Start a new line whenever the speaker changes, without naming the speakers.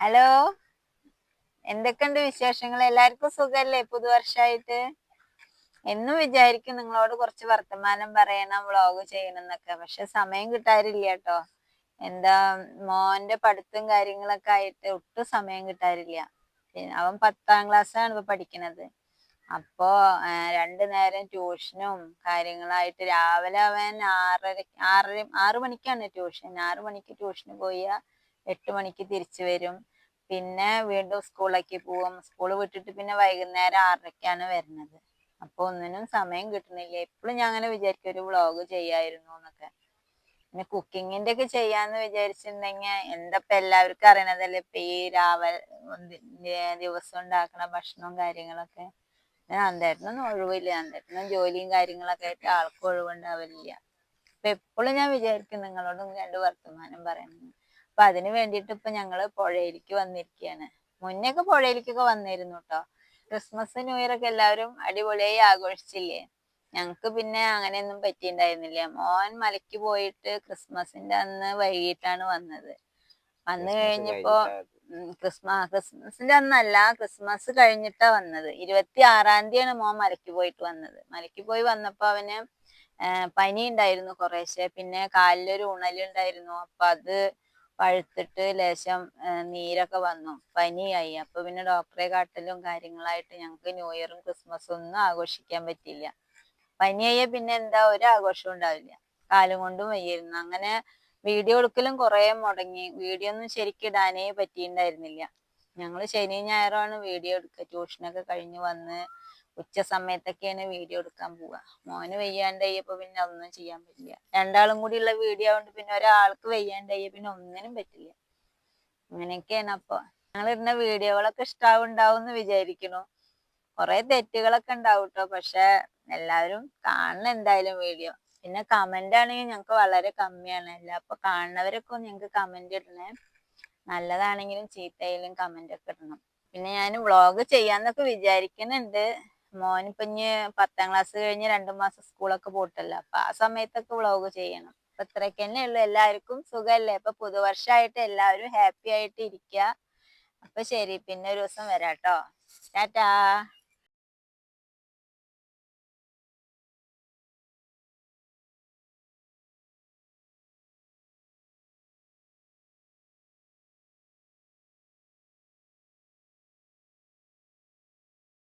Hello? എന്തൊക്കെയുണ്ട് വിശേഷങ്ങൾ എല്ലാവർക്കും സുഖല്ലേ പുതുവർഷമായിട്ട് എന്നും വിചാരിക്കും നിങ്ങളോട് കുറച്ച് വർത്തമാനം പറയണം വ്ളോഗ് ചെയ്യണം എന്നൊക്കെ പക്ഷെ സമയം കിട്ടാറില്ല കേട്ടോ. എന്താ മോന്റെ പഠിത്തം കാര്യങ്ങളൊക്കെ ആയിട്ട് ഒട്ടും സമയം കിട്ടാറില്ല. അവൻ പത്താം ക്ലാസ്സാണ് ഇപ്പൊ പഠിക്കണത്. അപ്പോ രണ്ടു നേരം ട്യൂഷനും കാര്യങ്ങളായിട്ട് രാവിലെ അവൻ ആറര ആറര ആറു മണിക്കാണ് ട്യൂഷൻ. ആറു മണിക്ക് ട്യൂഷന് പോയാൽ എട്ട് മണിക്ക് തിരിച്ചു വരും. പിന്നെ വീണ്ടും സ്കൂളിലേക്ക് പോവും സ്കൂൾ വിട്ടിട്ട് പിന്നെ വൈകുന്നേരം ആറരയ്ക്കാണ് വരുന്നത്. അപ്പൊ ഒന്നിനും സമയം കിട്ടുന്നില്ല എപ്പോഴും ഞാൻ അങ്ങനെ വിചാരിക്കും ഒരു വ്ളോഗ് ചെയ്യായിരുന്നു എന്നൊക്കെ. പിന്നെ കുക്കിങ്ങിന്റെ ഒക്കെ ചെയ്യാന്ന് വിചാരിച്ചിട്ടുണ്ടെങ്കിൽ എന്തപ്പോ എല്ലാവർക്കും അറിയണതല്ലേ? ഇപ്പൊ ഈ രാവിലെ ദിവസം ഉണ്ടാക്കണ ഭക്ഷണവും കാര്യങ്ങളൊക്കെ. അന്തേട്ടനൊന്നും ഒഴിവില്ല. അന്തേട്ടനും ജോലിയും കാര്യങ്ങളൊക്കെ ആയിട്ട് ആൾക്കും ഒഴിവുണ്ടാവില്ല അപ്പൊ എപ്പോഴും ഞാൻ വിചാരിക്കും നിങ്ങളോടും രണ്ട് വർത്തമാനം പറയണം അപ്പൊ അതിന് വേണ്ടിയിട്ട് ഇപ്പൊ ഞങ്ങൾ പുഴയിലേക്ക് വന്നിരിക്കുകയാണ് മുന്നേക്കെ പുഴയിലേക്കൊക്കെ വന്നിരുന്നു കേട്ടോ ക്രിസ്മസ് ന്യൂ ഇയർ ഒക്കെ എല്ലാവരും അടിപൊളിയായി ആഘോഷിച്ചില്ലേ? ഞങ്ങക്ക് പിന്നെ അങ്ങനെയൊന്നും പറ്റിയിട്ടുണ്ടായിരുന്നില്ല. മോൻ മലയ്ക്ക് പോയിട്ട് ക്രിസ്മസിന്റെ അന്ന് വൈകിട്ടാണ് വന്നത്. വന്നു കഴിഞ്ഞപ്പോ ക്രിസ്മസ് ക്രിസ്മസിന്റെ അന്നല്ല ക്രിസ്മസ് കഴിഞ്ഞിട്ടാ വന്നത്. ഇരുപത്തി ആറാം തീയതിയാണ് മോൻ മലയ്ക്ക് പോയിട്ട് വന്നത്. മലയ്ക്ക് പോയി വന്നപ്പോ അവന് പനി ഉണ്ടായിരുന്നു കുറേശ്ശെ. പിന്നെ കാലിലൊരു ഉണലുണ്ടായിരുന്നു. അപ്പൊ അത് പഴുത്തിട്ട് ലേശം നീരൊക്കെ വന്നു. പനിയായി അപ്പൊ പിന്നെ ഡോക്ടറെ കാട്ടലും കാര്യങ്ങളായിട്ട് ഞങ്ങൾക്ക് ന്യൂ ഇയറും ക്രിസ്മസും ഒന്നും ആഘോഷിക്കാൻ പറ്റില്ല പനിയായ പിന്നെ എന്താ ഒരു ആഘോഷവും ഉണ്ടാവില്ല. കാലം കൊണ്ടും വയ്യായിരുന്നു. അങ്ങനെ വീഡിയോ എടുക്കലും കുറെ മുടങ്ങി. വീഡിയോ ഒന്നും ശരിക്കിടാനേ പറ്റിയിട്ടുണ്ടായിരുന്നില്ല. ഞങ്ങൾ ശനി ഞായറാണ് വീഡിയോ എടുക്കുക. ട്യൂഷനൊക്കെ കഴിഞ്ഞ് വന്ന് ഉച്ച സമയത്തൊക്കെയാണ് വീഡിയോ എടുക്കാൻ പോവുക. മോന് വയ്യാണ്ടായപ്പോ പിന്നെ ഒന്നും ചെയ്യാൻ പറ്റില്ല. രണ്ടാളും കൂടി ഉള്ള വീഡിയോ ആയതുകൊണ്ട് പിന്നെ ഒരാൾക്ക് വയ്യാണ്ടായ പിന്നെ ഒന്നിനും പറ്റില്ല. അങ്ങനെയൊക്കെയാണ് അപ്പൊ. ഞങ്ങൾ ഇടുന്ന വീഡിയോകളൊക്കെ ഇഷ്ടാവുണ്ടാവും എന്ന് വിചാരിക്കണു കുറെ തെറ്റുകളൊക്കെ ഉണ്ടാവും കേട്ടോ പക്ഷെ എല്ലാവരും കാണണം എന്തായാലും വീഡിയോ. പിന്നെ കമന്റ് ആണെങ്കിൽ ഞങ്ങൾക്ക് വളരെ കമ്മിയാണ്. അല്ല അപ്പൊ കാണുന്നവരൊക്കെ ഞങ്ങൾക്ക് കമന്റ് ഇടണേ. നല്ലതാണെങ്കിലും ചീത്തയിലും കമന്റ് ഒക്കെ ഇടണം. പിന്നെ ഞാൻ വ്ളോഗ് ചെയ്യാന്നൊക്കെ വിചാരിക്കുന്നുണ്ട്. മോനിപ്പൊ ഇനി പത്താം ക്ലാസ് കഴിഞ്ഞ് രണ്ടു മാസം സ്കൂളൊക്കെ പോട്ടല്ലോ. അപ്പൊ ആ സമയത്തൊക്കെ വ്ളോഗ് ചെയ്യണം. അപ്പൊ ഇത്രയൊക്കെ തന്നെ ഉള്ളു. എല്ലാവർക്കും സുഖല്ലേ? അപ്പൊ പുതുവർഷമായിട്ട് എല്ലാവരും ഹാപ്പി ആയിട്ട് ഇരിക്കുക അപ്പൊ ശരി. പിന്നെ ഒരു ദിവസം വരാട്ടോ. ടാറ്റാ.